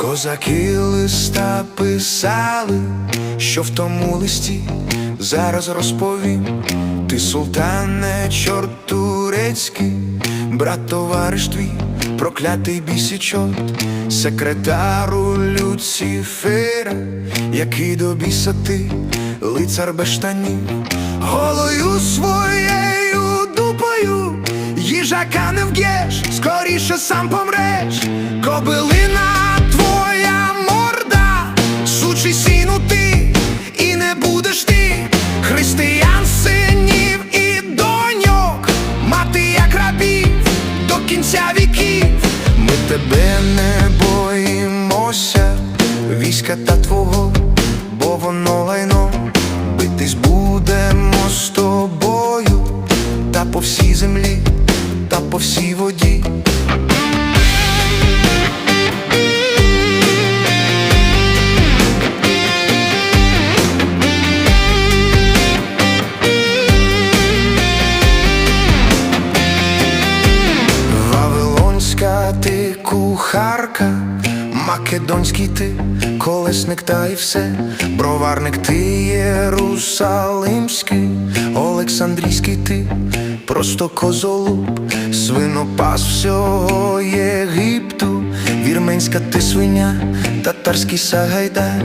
Козаки листа писали, що в тому листі зараз розповім. Ти султане, чорт турецький, брат товариш твій, проклятий бісічот, секретару Люцифера, який до біса ти, лицар без штанів, голою своєю дупою, їжака не вб'єш, скоріше сам помреш, кобилина та твого, бо воно лайно, битись будемо з тобою, та по всій землі, та по всій воді. Вавилонська ти кухарка, македонський ти колесник та і все, броварник ти єрусалимський, Олександрійський ти, просто козолуб, свинопас всього Єгипту, вірменська ти свиня, татарський сагайдак,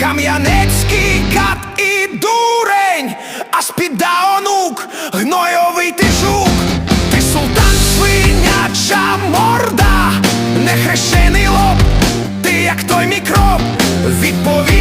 кам'янецький кат і дурень, а з-під онук, гнойовий ти жук. Ти султан свиняча як той мікроб, відповідь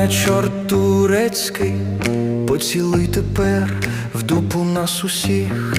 султане, чорт турецький, поцілуй тепер в дупу нас усіх.